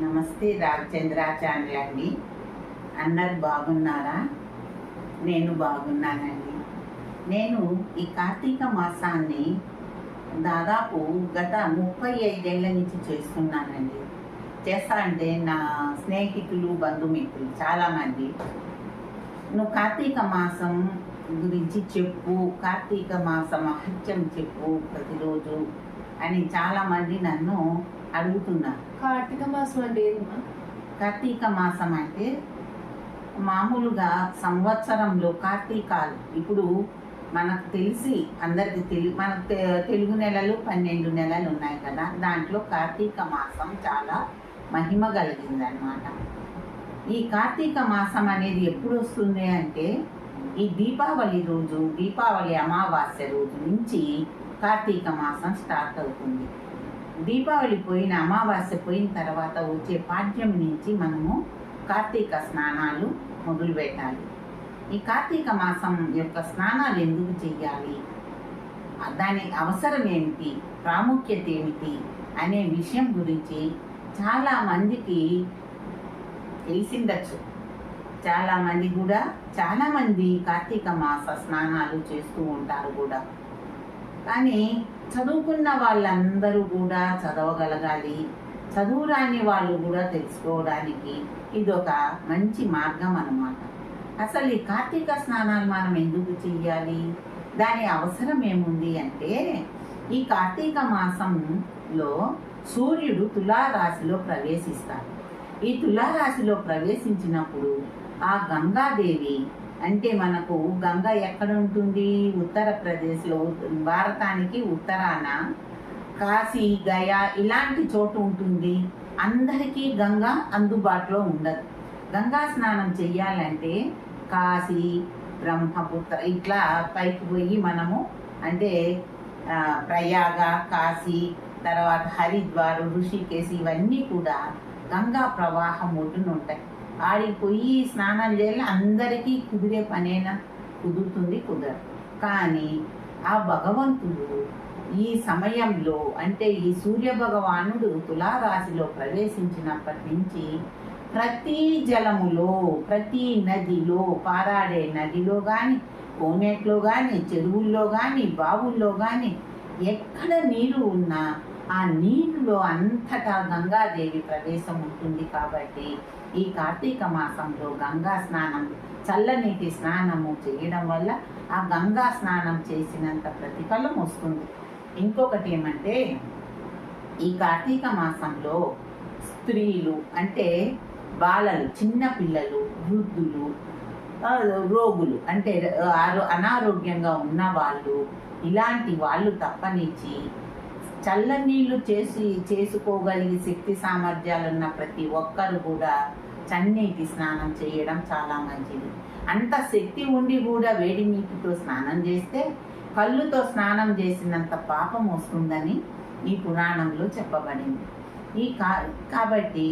నమస్తే రామచంద్రాచార్య అండి. అందరు బాగున్నారా? నేను బాగున్నానండి. నేను ఈ కార్తీక మాసాన్ని దాదాపు గత ముప్పై ఐదేళ్ళ నుంచి చేస్తున్నానండి. చేస్తా అంటే నా స్నేహితులు బంధుమిత్రులు చాలామంది. నువ్వు కార్తీక మాసం గురించి చెప్పు. కార్తీక మాస మహత్యం చెప్పు ప్రతిరోజు. అని చాలామంది నన్ను అడుగుతున్నారు. కార్తీక మాసం అంటే కార్తీక మాసం అంటే మామూలుగా సంవత్సరంలో కార్తీకాలు. ఇప్పుడు మనకు తెలిసి అందరికి తెలి మనకు తెలుగు నెలలు పన్నెండు నెలలు ఉన్నాయి కదా దాంట్లో కార్తీక మాసం చాలా మహిమ కలిగిందనమాట ఈ కార్తీక మాసం అనేది ఎప్పుడు వస్తుంది అంటే ఈ దీపావళి రోజు దీపావళి అమావాస్య రోజు నుంచి కార్తీక మాసం స్టార్ట్ అవుతుంది. దీపావళి పోయిన అమావాస్య పోయిన తర్వాత వచ్చే పాడ్యం నుంచి మనము కార్తీక స్నానాలు మొదలు పెట్టాలి. ఈ కార్తీక మాసం యొక్క స్నానాలు ఎందుకు చేయాలి? దాని అవసరం ఏమిటి? ప్రాముఖ్యత ఏమిటి? అనే విషయం గురించి చాలా మందికి చాలామంది చాలా మంది కూడా చాలా మంది కార్తీక మాస స్నానాలు చేస్తూ ఉంటారు కూడా. కానీ చదువుకున్న వాళ్ళందరూ కూడా చదవగలగాలి. చదువురాని వాళ్ళు కూడా తెలుసుకోవడానికి ఇది ఒక మంచి మార్గం అన్నమాట. అసలు ఈ కార్తీక స్నానాలు మనం ఎందుకు చెయ్యాలి? దాని అవసరం ఏముంది అంటే ఈ కార్తీక మాసంలో సూర్యుడు తులారాశిలో ప్రవేశిస్తాడు. ఈ తులారాశిలో ప్రవేశించినప్పుడు ఆ గంగాదేవి అంటే మనకు గంగ ఎక్కడ ఉంటుంది? ఉత్తరప్రదేశ్లో భారతానికి ఉత్తరాన కాశీ గయా ఇలాంటి చోటు ఉంటుంది. అందరికీ గంగ అందుబాటులో ఉండదు. గంగా స్నానం చెయ్యాలంటే కాశీ బ్రహ్మపుత్ర ఇట్లా పైకి పోయి మనము అంటే ప్రయాగ కాశీ తర్వాత హరిద్వార్ ఋషికేశ్ ఇవన్నీ కూడా గంగా ప్రవాహం ఒడ్డున ఉంటాయి. ఆడికి పోయి స్నానం చేయాలి. అందరికీ కుదిరే పనేనా? కుదురుతుంది కుదరదు. కానీ ఆ భగవంతుడు ఈ సమయంలో అంటే ఈ సూర్య భగవానుడు తులారాశిలో ప్రవేశించినప్పటి నుంచి ప్రతి జలములో ప్రతి నదిలో పారాడే నదిలో కానీ కోనేట్లో కానీ చెరువుల్లో కానీ బావుల్లో కానీ ఎక్కడ నీరు ఉన్నా ఆ నీటిలో అంతటా గంగాదేవి ప్రవేశం ఉంటుంది కాబట్టి ఈ కార్తీక మాసంలో గంగా స్నానం చల్లనీటి స్నానము చేయడం వల్ల ఆ గంగా స్నానం చేసినంత ప్రతిఫలం వస్తుంది. ఇంకొకటి ఏమంటే ఈ కార్తీక మాసంలో స్త్రీలు అంటే బాలలు చిన్న పిల్లలు వృద్ధులు రోగులు అంటే ఆరో- అనారోగ్యంగా ఉన్న వాళ్ళు ఇలాంటి వాళ్ళు తప్పనిచ్చి చల్లనీళ్ళు చేసి చేసుకోగలిగే శక్తి సామర్థ్యాలు ఉన్న ప్రతి ఒక్కరు కూడా చన్నీటి స్నానం చేయడం చాలా మంచిది. అంత శక్తి ఉండి కూడా వేడి నీటితో స్నానం చేస్తే కళ్ళుతో స్నానం చేసినంత పాపం వస్తుందని ఈ పురాణంలో చెప్పబడింది. ఈ కా కాబట్టి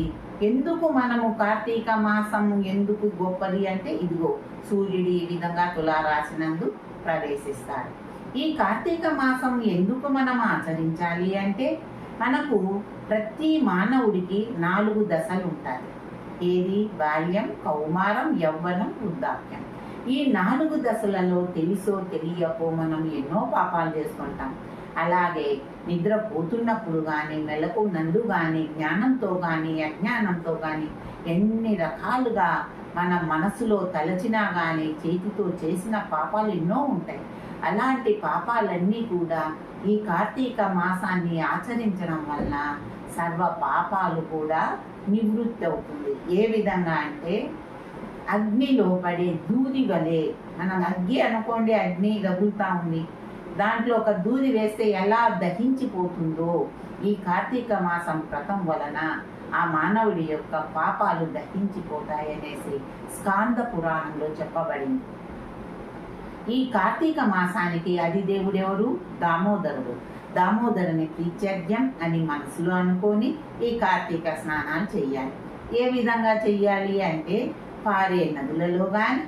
ఎందుకు మనము కార్తీక మాసం ఎందుకు గొప్పది అంటే ఇదిగో సూర్యుడు ఈ విధంగా తులారాశినందు ప్రవేశిస్తాడు. ఈ కార్తీక మాసం ఎందుకు మనం ఆచరించాలి అంటే మనకు ప్రతి మానవుడికి నాలుగు దశలు ఉంటాయి. ఏది? బాల్యం కౌమారం యవ్వనం వృద్ధాప్యం. ఈ నాలుగు దశలలో తెలుసో తెలియకో మనం ఎన్నో పాపాలు చేసుకుంటాం. అలాగే నిద్ర పోతున్నప్పుడు కానీ మెలకు నందు కానీ జ్ఞానంతో కానీ అజ్ఞానంతో కానీ ఎన్ని రకాలుగా మన మనసులో తలచినా కానీ చేతితో చేసిన పాపాలు ఎన్నో ఉంటాయి. అలాంటి పాపాలన్నీ కూడా ఈ కార్తీక మాసాన్ని ఆచరించడం వల్ల సర్వ పాపాలు కూడా నివృత్తి అవుతుంది. ఏ విధంగా అంటే అగ్నిలో పడే దూది వలె మనం అగ్గి అనుకోండి అగ్ని రగులుతా ఉంది. దాంట్లో ఒక దూది వేస్తే ఎలా దహించిపోతుందో ఈ కార్తీక మాసం వ్రతం వలన ఆ మానవుడి యొక్క పాపాలు దహించిపోతాయనేసి స్కాంద పురాణంలో చెప్పబడింది. ఈ కార్తీక మాసానికి అధిదేవుడెవరు? దామోదరుడు. దామోదరుని ప్రీత్యర్థ్యం అని మనసులో అనుకొని ఈ కార్తీక స్నానాలు చేయాలి ఏ విధంగా చెయ్యాలి అంటే పారే నదులలో కానీ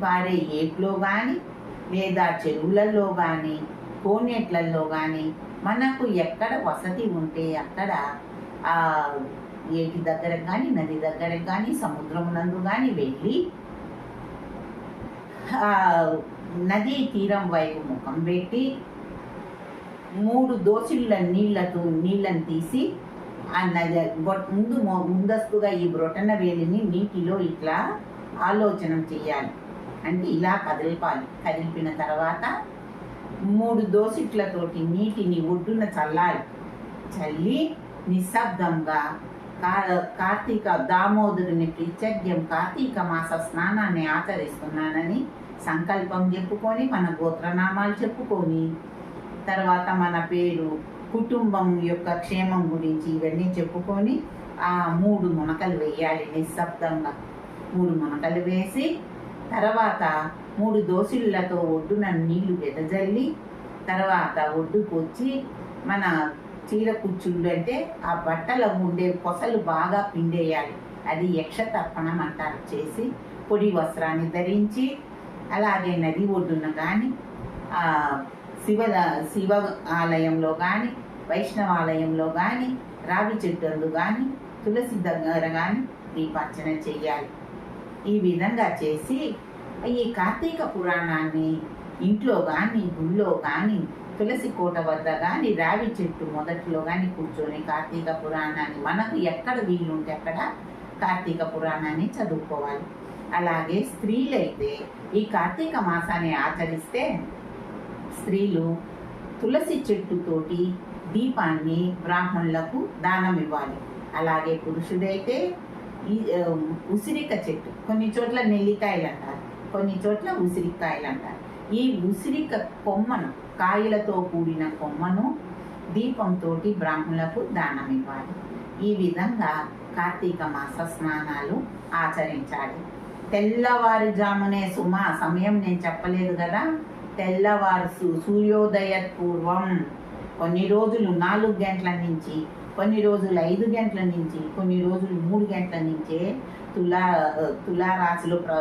పారే ఏట్లో కానీ లేదా చెరువులలో కానీ కోనేట్లలో కానీ మనకు ఎక్కడ వసతి ఉంటే అక్కడ ఆ ఏటి దగ్గర కానీ నది దగ్గర కానీ సముద్రం నందు కానీ వెళ్ళి నదీ తీరం వైపు ముఖం పెట్టి మూడు దోసిళ్ళ నీళ్ళతో నీళ్ళని తీసి ఆ నది ముందు ముందస్తుగా ఈ బ్రొటన వేలిని నీటిలో ఇట్లా ఆలోచన చెయ్యాలి. అంటే ఇలా కదిలిపాలి. కదిలిపిన తర్వాత మూడు దోసిట్లతోటి నీటిని ఒడ్డున చల్లాలి. చల్లి నిశ్శబ్దంగా కార్తీక దామోదరుని ప్రిత్యజ్యం కార్తీక మాస స్నానాన్ని ఆచరిస్తున్నానని సంకల్పం చెప్పుకొని మన గోత్రనామాలు చెప్పుకొని తర్వాత మన పేరు కుటుంబం యొక్క క్షేమం గురించి ఇవన్నీ చెప్పుకొని ఆ మూడు మునకలు వేయాలి నిశ్శబ్దంగా. మూడు మునకలు వేసి తర్వాత మూడు దోసిళ్ళతో ఒడ్డున నీళ్ళు వెదజల్లి తర్వాత ఒడ్డుకు వచ్చి మన చీర కుచ్చుళ్ళు అంటే ఆ బట్టలో ఉండే పొసలు బాగా పిండేయాలి. అది యక్ష తర్పణం అంటారు. చేసి పొడి వస్త్రాన్ని ధరించి అలాగే నది ఒడ్డున కానీ శివ శివ ఆలయంలో కానీ వైష్ణవాలయంలో కానీ రావి చెట్టు కానీ తులసి దగ్గర కానీ దీపార్చన చెయ్యాలి ఈ విధంగా చేసి ఈ కార్తీక పురాణాన్ని ఇంట్లో కానీ గుళ్ళో కానీ తులసి కోట వద్ద కానీ రావి చెట్టు మొదట్లో కానీ కూర్చొని కార్తీక పురాణాన్ని మనకు ఎక్కడ వీలుంటే అక్కడ కార్తీక పురాణాన్ని చదువుకోవాలి. అలాగే స్త్రీలైతే ఈ కార్తీక మాసాన్ని ఆచరిస్తే స్త్రీలు తులసి చెట్టుతోటి దీపాన్ని బ్రాహ్మణులకు దానం ఇవ్వాలి. అలాగే పురుషుడైతే ఈ ఉసిరిక చెట్టు కొన్ని చోట్ల నెల్లికాయలు అంటారు కొన్ని చోట్ల ఉసిరికాయలు అంటారు ఈ ఉసిరిక కొమ్మను కాయలతో కూడిన కొమ్మను దీపంతో బ్రాహ్మణులకు దానమివ్వాలి. ఈ విధంగా కార్తీక మాస స్నానాలు ఆచరించాలి. తెల్లవారుజామునే సుమ సమయం నేను చెప్పలేదు కదా. తెల్లవారు సూర్యోదయ పూర్వం కొన్ని రోజులు నాలుగు గంటల నుంచి కొన్ని రోజులు ఐదు గంటల నుంచి కొన్ని రోజులు మూడు గంటల నుంచే తులా తులారాశులు ప్ర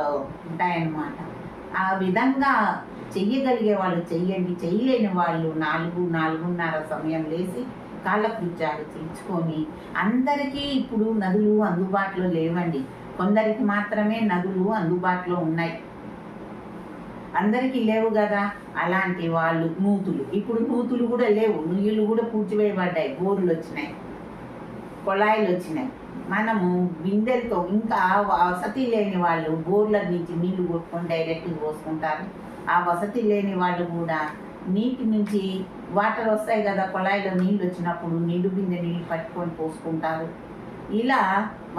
ఉంటాయన్నమాట. ఆ విధంగా చెయ్యగలిగే వాళ్ళు చెయ్యండి. చెయ్యలేని వాళ్ళు నాలుగు నాలుగున్నర సమయం లేచి కాలకృత్యాలు తీర్చుకొని అందరికీ ఇప్పుడు నదులు అందుబాటులో లేవండి. కొందరికి మాత్రమే నదులు అందుబాటులో ఉన్నాయి. అందరికీ లేవు కదా? అలాంటి వాళ్ళు నూతులు. ఇప్పుడు నూతులు కూడా లేవు. నుయ్యలు కూడా పూడ్చివేయబడ్డాయి. బోర్లు వచ్చినాయి. కొళాయిలు వచ్చినాయి. మనము బిందెలతో ఇంకా వసతి లేని వాళ్ళు బోర్ల నుంచి నీళ్ళు కొట్టుకొని డైరెక్ట్గా పోసుకుంటారు. ఆ వసతి లేని వాళ్ళు కూడా నీటి నుంచి వాటర్ వస్తాయి కదా కొళాయిలో నీళ్ళు వచ్చినప్పుడు నీళ్ళు బిందె నీళ్ళు పట్టుకొని పోసుకుంటారు. ఇలా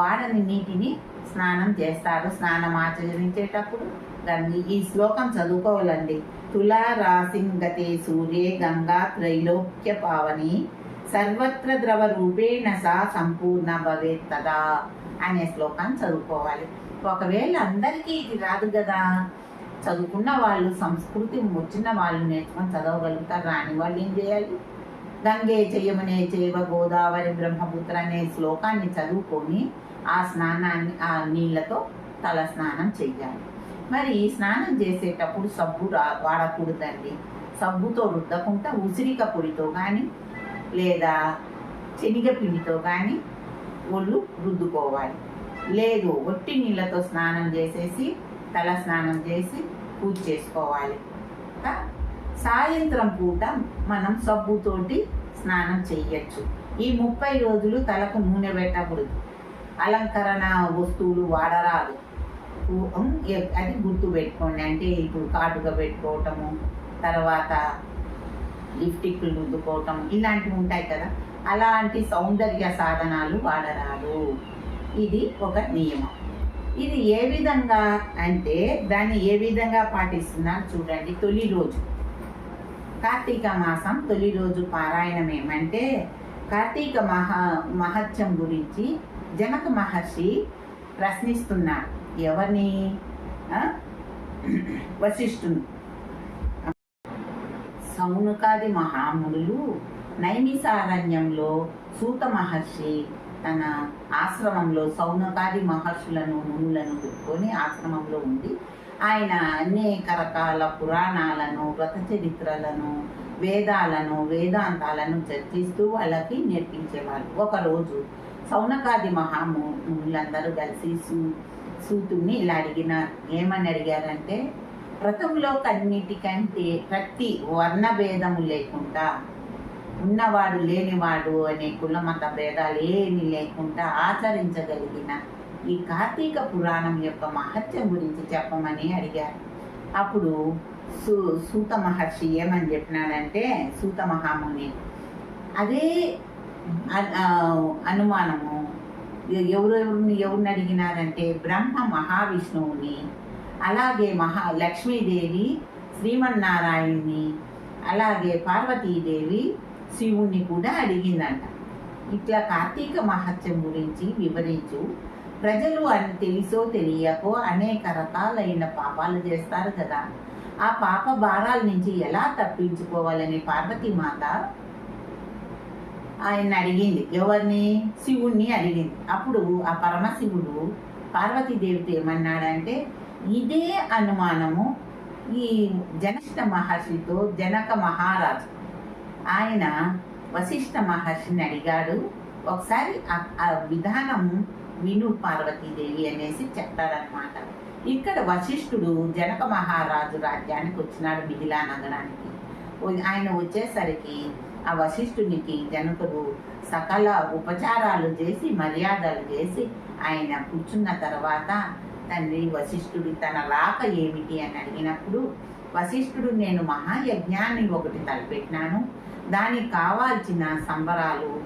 వాడని నీటిని స్నానం చేస్తారు. స్నానం ఆచరించేటప్పుడు దాన్ని ఈ శ్లోకం చదువుకోవాలండి. తులా రాసింగతే సూర్యే గంగా త్రైలోక్య పావని సర్వత్ర ద్రవ రూపేణ సా సంపూర్ణ భవేత్ తదా అనే శ్లోకాన్ని చదువుకోవాలి. ఒకవేళ అందరికీ ఇది రాదు కదా చదువుకున్న వాళ్ళు సంస్కృతి వచ్చిన వాళ్ళు నేర్చుకొని చదవగలుగుతారు రాని వాళ్ళు ఏం చేయాలి? గంగే చెయ్యమనే చేవ గోదావరి బ్రహ్మపుత్ర అనే శ్లోకాన్ని చదువుకొని ఆ స్నానాన్ని ఆ నీళ్ళతో తల స్నానం చెయ్యాలి. మరి ఈ స్నానం చేసేటప్పుడు సబ్బు రా వాడకూడదండి. సబ్బుతో రుద్దకుండా ఉసిరిక పొడితో కానీ లేదా శనగపిండితో కానీ ఒళ్ళు రుద్దుకోవాలి. లేదు ఒట్టి నీళ్ళతో స్నానం చేసేసి తల స్నానం చేసి పూజ చేసుకోవాలి. సాయంత్రం పూట మనం సబ్బుతోటి స్నానం చేయొచ్చు. ఈ ముప్పై రోజులు తలకు నూనె పెట్టకూడదు. అలంకరణ వస్తువులు వాడరాదు. అది గుర్తు పెట్టుకోండి. అంటే ఇప్పుడు కాటుగా పెట్టుకోవటము తర్వాత లిప్టిక్లు రుద్దుకోవటం ఇలాంటివి ఉంటాయి కదా. అలాంటి సౌందర్య సాధనాలు వాడరాదు. ఇది ఒక నియమం. ఇది ఏ విధంగా అంటే దాన్ని ఏ విధంగా పాటిస్తున్నారు చూడండి తొలి రోజు. కార్తీక మాసం తొలి రోజు పారాయణం ఏమంటే కార్తీక మహా మహత్యం గురించి జనక మహర్షి ప్రశ్నిస్తున్నాడు ఎవరిని? వశిష్ఠుని. సౌనుకాది మహామునులు నైమిసారణ్యంలో సూత మహర్షి తన ఆశ్రమంలో సౌనకాది మహర్షులను మునులను పెట్టుకొని ఆశ్రమంలో ఉండి ఆయన అనేక రకాల పురాణాలను వ్రత చరిత్రలను వేదాలను వేదాంతాలను చర్చిస్తూ వాళ్ళకి నేర్పించేవాళ్ళు. ఒకరోజు సౌనకాది మహామునులందరూ కలిసి సూ సూతుని ఇలా అడిగినారు. ఏమని అడిగారంటే వ్రతంలో కన్నిటికంటే ప్రతి వర్ణ భేదము లేకుండా ఉన్నవాడు లేనివాడు అనే కుల మత భేదాలు ఏమీ లేకుండా ఆచరించగలిగిన ఈ కార్తీక పురాణం యొక్క మహత్యం గురించి చెప్పమని అడిగారు. అప్పుడు సూ సూత మహర్షి ఏమని చెప్పినాడంటే సూత మహాముని అదే అనుమానము ఎవరెవరిని ఎవరిని అడిగినారంటే బ్రహ్మ మహావిష్ణువుని అలాగే మహా లక్ష్మీదేవి శ్రీమన్నారాయణ్ణి అలాగే పార్వతీదేవి శివుణ్ణి కూడా అడిగిందంట. ఇట్లా కార్తీక మహత్యం గురించి వివరించు. ప్రజలు అని తెలుసో తెలియకో అనేక రకాలైన పాపాలు చేస్తారు కదా. ఆ పాప భారాల నుంచి ఎలా తప్పించుకోవాలని పార్వతీమాత ఆయన అడిగింది. ఎవరిని? శివుణ్ణి అడిగింది. అప్పుడు ఆ పరమశివుడు పార్వతీదేవితో ఏమన్నాడంటే ఇదే అనుమానము ఈ జనష్ట మహర్షితో జనక మహారాజు. ఆయన వశిష్ఠ మహర్షిని అడిగాడు ఒకసారి ఆ- విధానం విను పార్వతీదేవి అనేసి చెప్తారనమాట ఇక్కడ వశిష్ఠుడు జనక మహారాజు రాజ్యానికి వచ్చినాడు మిథిలా నగరానికి. ఆయన వచ్చేసరికి ఆ వశిష్ఠునికి జనకుడు సకల ఉపచారాలు చేసి మర్యాదలు చేసి ఆయన కూర్చున్న తర్వాత తండ్రి వశిష్ఠుడి తన రాక ఏమిటి అని అడిగినప్పుడు వశిష్ఠుడు నేను మహాయజ్ఞాన్ని ఒకటి తలపెట్టినాను. దానికి కావాల్సిన సంబరాలు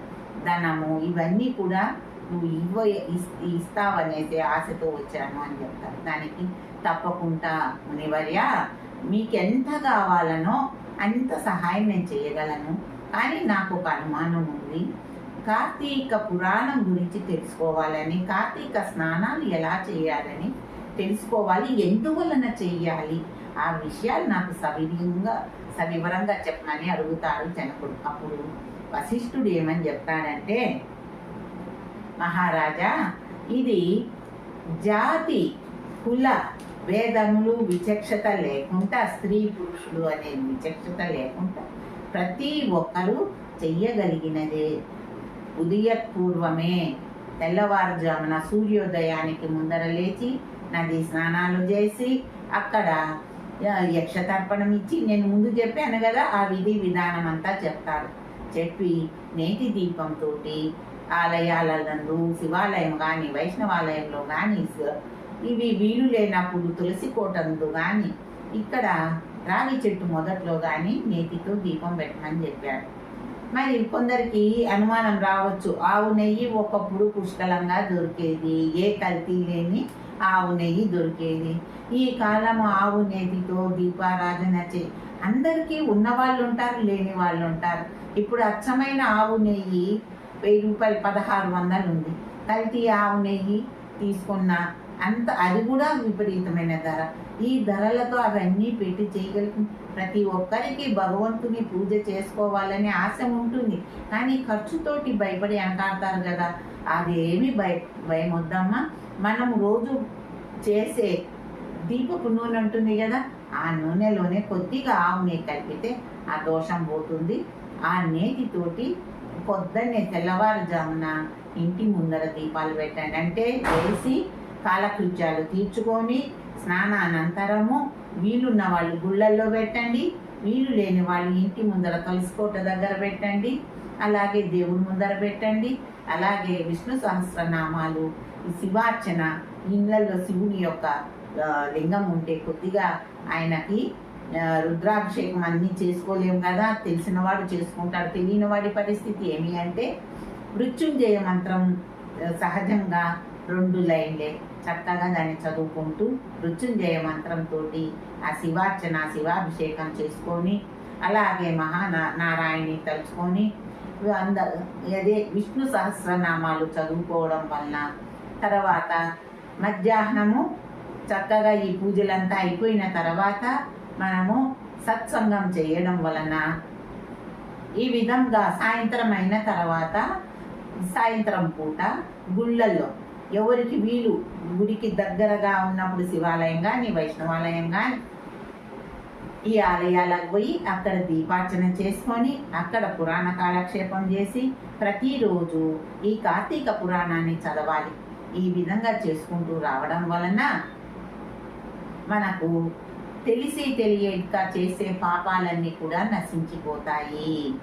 ధనము ఇవన్నీ కూడా నువ్వు ఇవ్వ ఇస్- ఇస్తావనేసి ఆశతో వచ్చాను అని చెప్తారు. దానికి తప్పకుండా మునివర్య మీకెంత కావాలనో అంత సహాయం నేను చేయగలను. కానీ నాకు ఒక అనుమానం ఉంది. కార్తీక పురాణం గురించి తెలుసుకోవాలని కార్తీక స్నానాలు ఎలా చేయాలని తెలుసుకోవాలి ఎందువలన చెయ్యాలి ఆ విషయాలు నాకు సవివరంగా సవివరంగా చెప్పమని అడుగుతాడు జనకుడు. అప్పుడు వశిష్ఠుడు ఏమని చెప్తాడంటే మహారాజా ఇది జాతి కుల వేదములు విచక్షత లేకుండా స్త్రీ పురుషులు అనే విచక్షత లేకుండా ప్రతి ఒక్కరూ చెయ్యగలిగినదే. ఉదయపూర్వమే తెల్లవారుజామున సూర్యోదయానికి ముందర లేచి నది స్నానాలు చేసి అక్కడ యక్షతర్పణం ఇచ్చి నేను ముందు చెప్పాను కదా ఆ విధి విధానం అంతా చెప్తారు. చెప్పి నేతి దీపంతో ఆలయాలందు శివాలయం కానీ వైష్ణవాలయంలో కానీ ఇవి వీలు లేనప్పుడు తులసి కోటందు కానీ ఇక్కడ రావి చెట్టు మొదట్లో కానీ నేతితో దీపం పెట్టమని చెప్పాడు మరి కొందరికి అనుమానం రావచ్చు. ఆవు నెయ్యి ఒకప్పుడు పుష్కలంగా దొరికేది. ఏ కల్తీ లేని ఆవు నెయ్యి దొరికేది? ఈ కాలం ఆవు నెయ్యితో దీపారాధన చే అందరికీ ఉన్న వాళ్ళు ఉంటారు లేని వాళ్ళు ఉంటారు ఇప్పుడు అచ్చమైన ఆవు నెయ్యి వెయ్యి రూపాయలు పదహారు వందలు ఉంది కల్తీ ఆవు నెయ్యి తీసుకున్న అంత అది కూడా విపరీతమైన ధర. ఈ ధరలతో అవన్నీ పెట్టి చేయగలిగి ప్రతి ఒక్కరికి భగవంతుని పూజ చేసుకోవాలనే ఆశ ఉంటుంది. కానీ ఖర్చుతోటి భయపడి అంటారు కదా అదేమి భయ భయం వద్దమ్మా. మనం రోజు చేసే దీపపు నూనె ఉంటుంది కదా ఆ నూనెలోనే కొద్దిగా ఆవు నెయ్యి కలిపితే ఆ దోషం పోతుంది. ఆ నేతితోటి పొద్దున్నే తెల్లవారుజామున ఇంటి ముందర దీపాలు పెట్టండి. అంటే వేసి కాలకృత్యాలు తీర్చుకొని స్నానానంతరము వీలున్న వాళ్ళు గుళ్ళల్లో పెట్టండి వీలు లేని వాళ్ళు ఇంటి ముందర తులసికోట దగ్గర పెట్టండి అలాగే దేవుడి ముందర పెట్టండి అలాగే విష్ణు సహస్రనామాలు ఈ శివార్చన ఇళ్ళల్లో శివుని యొక్క లింగం ఉంటే కొద్దిగా ఆయనకి రుద్రాభిషేకం అన్నీ చేసుకోలేము కదా తెలిసినవాడు చేసుకుంటాడు తెలియని వాడి పరిస్థితి ఏమి అంటే మృత్యుంజయ మంత్రం సహజంగా రెండు లైన్లే. చక్కగా దాన్ని చదువుకుంటూ మృత్యుంజయ మంత్రంతో ఆ శివార్చన శివాభిషేకం చేసుకొని అలాగే మహానా నారాయణి తలుచుకొని అంద అదే విష్ణు సహస్రనామాలు చదువుకోవడం వలన తర్వాత మధ్యాహ్నము చక్కగా ఈ పూజలంతా అయిపోయిన తర్వాత మనము సత్సంగం చేయడం వలన ఈ విధంగా సాయంత్రం అయిన తర్వాత సాయంత్రం పూట గుళ్ళల్లో ఎవరికి వీలు? గుడికి దగ్గరగా ఉన్నప్పుడు శివాలయం కానీ వైష్ణవాలయం కానీ ఈ ఆలయాలకు పోయి అక్కడ దీపార్చన చేసుకొని అక్కడ పురాణ కాలక్షేపం చేసి ప్రతిరోజు ఈ కార్తీక పురాణాన్ని చదవాలి. ఈ విధంగా చేసుకుంటూ రావడం వలన మనకు తెలిసి తెలియక చేసే పాపాలన్నీ కూడా నశించిపోతాయి.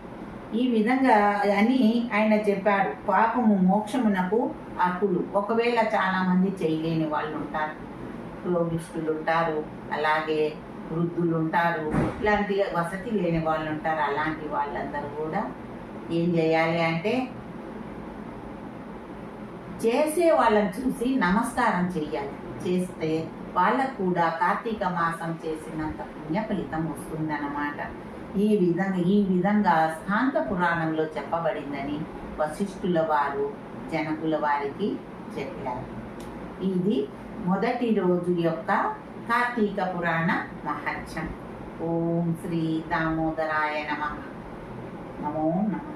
ఈ విధంగా అని ఆయన చెప్పాడు. పాపము మోక్షమునకు అర్హులు. ఒకవేళ చాలా మంది చేయలేని వాళ్ళు ఉంటారు రోగిష్ఠులు ఉంటారు అలాగే వృద్ధులు ఉంటారు ఇలాంటి వసతి లేని వాళ్ళు ఉంటారు అలాంటి వాళ్ళందరూ కూడా ఏం చేయాలి అంటే చేసే వాళ్ళని చూసి నమస్కారం చెయ్యాలి. చేస్తే వాళ్ళకు కూడా కార్తీక మాసం చేసినంత పుణ్య ఫలితం వస్తుందన్నమాట. ఈ విధంగా ఈ విధంగా స్థాంత పురాణంలో చెప్పబడిందని వశిష్ఠుల వారు జనకుల వారికి చెప్పారు. ఇది మొదటి రోజు యొక్క కార్తీక పురాణ మహత్యం. ఓం శ్రీ దామోదరాయ నమ. నమో నమ